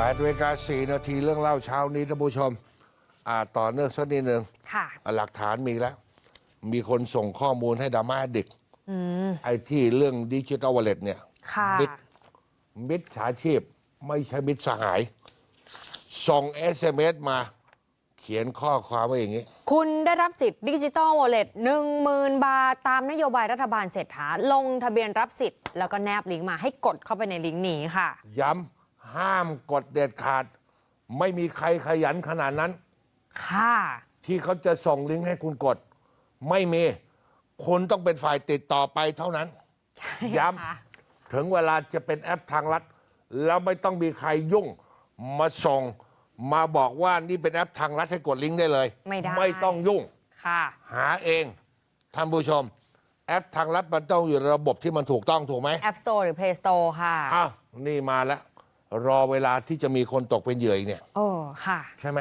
8นาฬิกา4นาทีเรื่องเล่าเช้านี้ท่านผู้ชม อ่าต่อเนื่องสักนิดหนึ่งค่ะอะ หลักฐานมีแล้ว มีคนส่งข้อมูลให้ดราม่าเด็กไอ้ที่เรื่องดิจิทัลวอลเล็ตเนี่ยค่ะ มิดมิดฉาชีพ ไม่ใช่มิตรสหาย ส่ง SMS มา เขียนข้อความไว้อย่างนี้ คุณได้รับสิทธิ์ดิจิ t a ลวอลเล็ตหนึ่งหมื่นบาท ตามนโยบายรัฐบาลเศรษฐาลงทะเบียนรับสิทธิ์แล้วก็แนบลิงก์มาให้กดเข้าไปในลิงก์นี้ค่ะ ย้ำ ห้ามกดเด็ดขาด ไม่มีใครขยันขนาดนั้น ค่ะ ที่เขาจะส่งลิงก์ให้คุณกด ไม่มี คุณต้องเป็นฝ่ายติดต่อไปเท่านั้นย้ค่ะำถึงเวลาจะเป็นแอปทางลัด แล้วไม่ต้องมีใครยุ่งมาส่ง มาบอกว่านี่เป็นแอปทางลัดให้กดลิงก์ได้เลย ไม่ได้ ไม่ต้องยุ่ง ค่ะ หาเองท่านผู้ชม แอปทางลัดมันต้องอยู่ในระบบที่มันถูกต้องถูกไหม App Store หรือ Play Store ค่ะ อ้าวนี่มาแล้ว รอเวลาที่จะมีคนตกเป็นเหยื่ออีกเนี่ย โอ้ ค่ะ ใช่ไหม